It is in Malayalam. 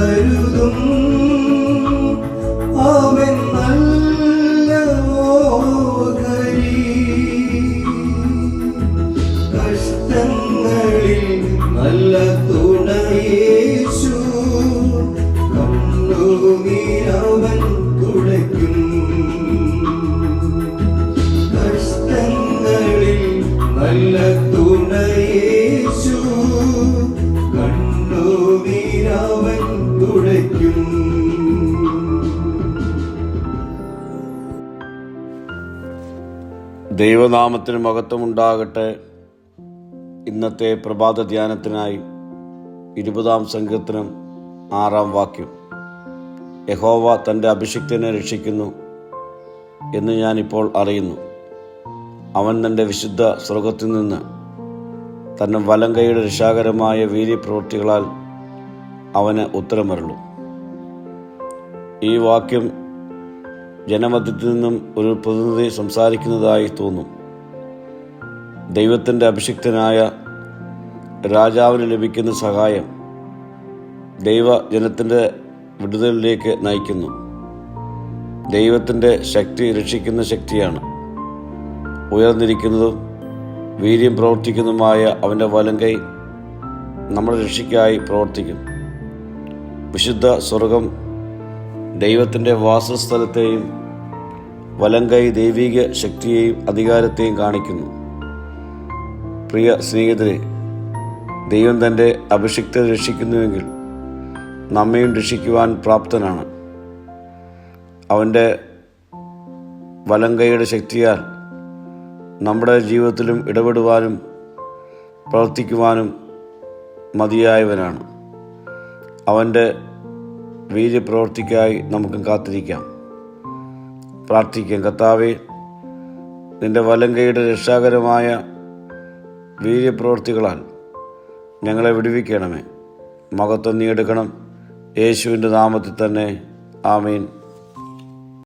കരുതും അവൻ നല്ല ഓഹരി. കഷ്ടങ്ങളിൽ നല്ല തുണയേ ദൈവനാമത്തിന് മഹത്വമുണ്ടാകട്ടെ. ഇന്നത്തെ പ്രഭാത ധ്യാനത്തിനായി ഇരുപതാം സംഘത്തിനും ആറാം വാക്യം. യഹോവ തന്റെ അഭിഷിക്തനെ രക്ഷിക്കുന്നു എന്ന് ഞാനിപ്പോൾ അറിയുന്നു. അവൻ തന്റെ വിശുദ്ധ സ്വർഗത്തിൽ നിന്ന് തന്റെ വലങ്കയുടെ രക്ഷാകരമായ വീര്യപ്രവൃത്തികളാൽ അവന് ഉത്തരമരുള്ളൂ ഈ വാക്യം ജനമധ്യത്തിൽ നിന്നും ഒരു പ്രതിനിധി സംസാരിക്കുന്നതായി തോന്നും. ദൈവത്തിന്റെ അഭിഷിക്തനായ രാജാവിന് ലഭിക്കുന്ന സഹായം ദൈവ ജനത്തിന്റെ വിടുതലിലേക്ക് നയിക്കുന്നു. ദൈവത്തിന്റെ ശക്തി രക്ഷിക്കുന്ന ശക്തിയാണ്. ഉയർന്നിരിക്കുന്നതും വീര്യം പ്രവർത്തിക്കുന്നതുമായ അവന്റെ വലങ്കൈ നമ്മുടെ രക്ഷയ്ക്കായി പ്രവർത്തിക്കും. വിശുദ്ധ സ്വർഗം ദൈവത്തിന്റെ വാസസ്ഥലത്തെയും വലങ്കൈ ദൈവിക ശക്തിയെയും അധികാരത്തെയും കാണിക്കുന്നു. പ്രിയ സ്നേഹിതരെ ദൈവം തന്റെ അഭിഷിക്തരെ രക്ഷിക്കുന്നുവെങ്കിൽ നമ്മയും രക്ഷിക്കുവാൻ പ്രാപ്തനാണ്. അവന്റെ വലങ്കൈയുടെ ശക്തിയാൽ നമ്മുടെ ജീവിതത്തിലും ഇടപെടുവാനും പ്രവർത്തിക്കുവാനും മതിയായവനാണ്. അവന്റെ വീര്യപ്രവർത്തിക്കായി നമുക്ക് കാത്തിരിക്കാം. പ്രാർത്ഥിക്കാം കർത്താവെ നിന്റെ വലങ്കയുടെ രക്ഷാകരമായ വീര്യപ്രവൃത്തികളാൽ ഞങ്ങളെ വിടുവിക്കണമേ. മകത്വം നീ എടുക്കണം. യേശുവിന്റെ നാമത്തിൽ തന്നെ. ആമീൻ.